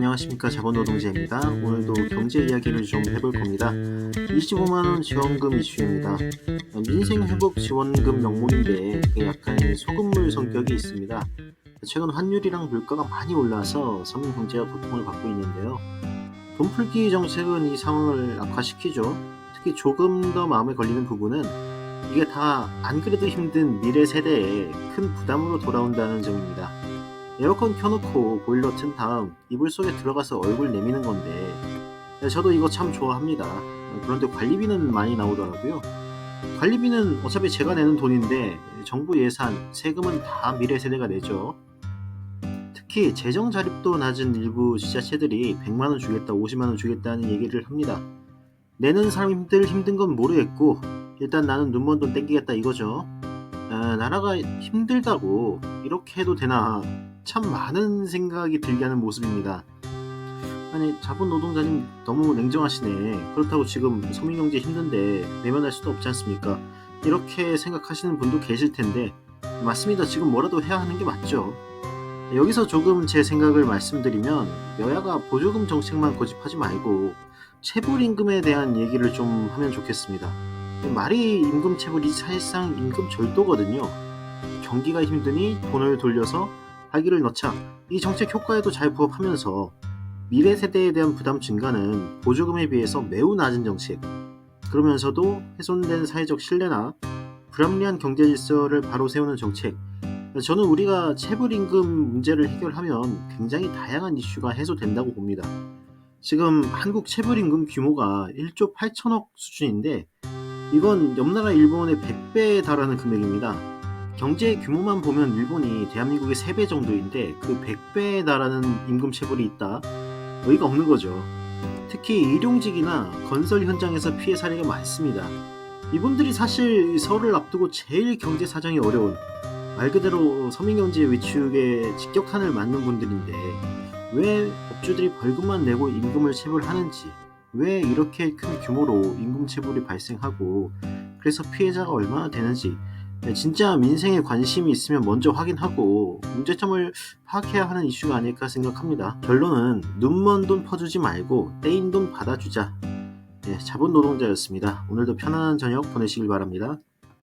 안녕하십니까 자본노동자입니다. 오늘도 경제 이야기를 좀 해볼 겁니다. 25만원 지원금 이슈입니다. 민생회복 지원금 명목인데 약간 소금물 성격이 있습니다. 최근 환율이랑 물가가 많이 올라서 서민 경제가 고통을 받고 있는데요. 돈 풀기 정책은 이 상황을 악화시키죠. 특히 조금 더 마음에 걸리는 부분은 이게 다 안 그래도 힘든 미래 세대에 큰 부담으로 돌아온다는 점입니다. 에어컨 켜놓고 보일러 튼 다음 이불 속에 들어가서 얼굴 내미는 건데 네, 저도 이거 참 좋아합니다. 그런데 관리비는 많이 나오더라고요. 관리비는 어차피 제가 내는 돈인데 정부 예산, 세금은 다 미래 세대가 내죠. 특히 재정 자립도 낮은 일부 지자체들이 100만 원 주겠다, 50만 원 주겠다는 얘기를 합니다. 내는 사람들 힘든 건 모르겠고 일단 나는 눈먼 돈 땡기겠다 이거죠. 아, 나라가 힘들다고 이렇게 해도 되나 참 많은 생각이 들게 하는 모습입니다. 아니 자본 노동자님 너무 냉정하시네. 그렇다고 지금 서민경제 힘든데 외면할 수도 없지 않습니까? 이렇게 생각하시는 분도 계실 텐데 맞습니다. 지금 뭐라도 해야 하는 게 맞죠. 여기서 조금 제 생각을 말씀드리면 여야가 보조금 정책만 고집하지 말고 체불 임금에 대한 얘기를 좀 하면 좋겠습니다. 말이 임금 체불이 사실상 임금 절도거든요. 경기가 힘드니 돈을 돌려서 활기를 넣자 이 정책 효과에도 잘 부합하면서 미래 세대에 대한 부담 증가는 보조금에 비해서 매우 낮은 정책. 그러면서도 훼손된 사회적 신뢰나 불합리한 경제 질서를 바로 세우는 정책. 저는 우리가 체불 임금 문제를 해결하면 굉장히 다양한 이슈가 해소된다고 봅니다. 지금 한국 체불 임금 규모가 1조 8천억 수준인데 이건 옆나라 일본의 100배에 달하는 금액입니다. 경제 규모만 보면 일본이 대한민국의 3배 정도인데 그 100배에 달하는 임금 체불이 있다. 의의가 없는 거죠. 특히 일용직이나 건설 현장에서 피해 사례가 많습니다. 이분들이 사실 설을 앞두고 제일 경제 사정이 어려운 말 그대로 서민경제 위축에 직격탄을 맞는 분들인데 왜 업주들이 벌금만 내고 임금을 체불하는지 왜 이렇게 큰 규모로 임금 체불이 발생하고 그래서 피해자가 얼마나 되는지 네, 진짜 민생에 관심이 있으면 먼저 확인하고 문제점을 파악해야 하는 이슈가 아닐까 생각합니다. 결론은 눈먼 돈 퍼주지 말고 떼인 돈 받아주자. 네, 자본 노동자였습니다. 오늘도 편안한 저녁 보내시길 바랍니다.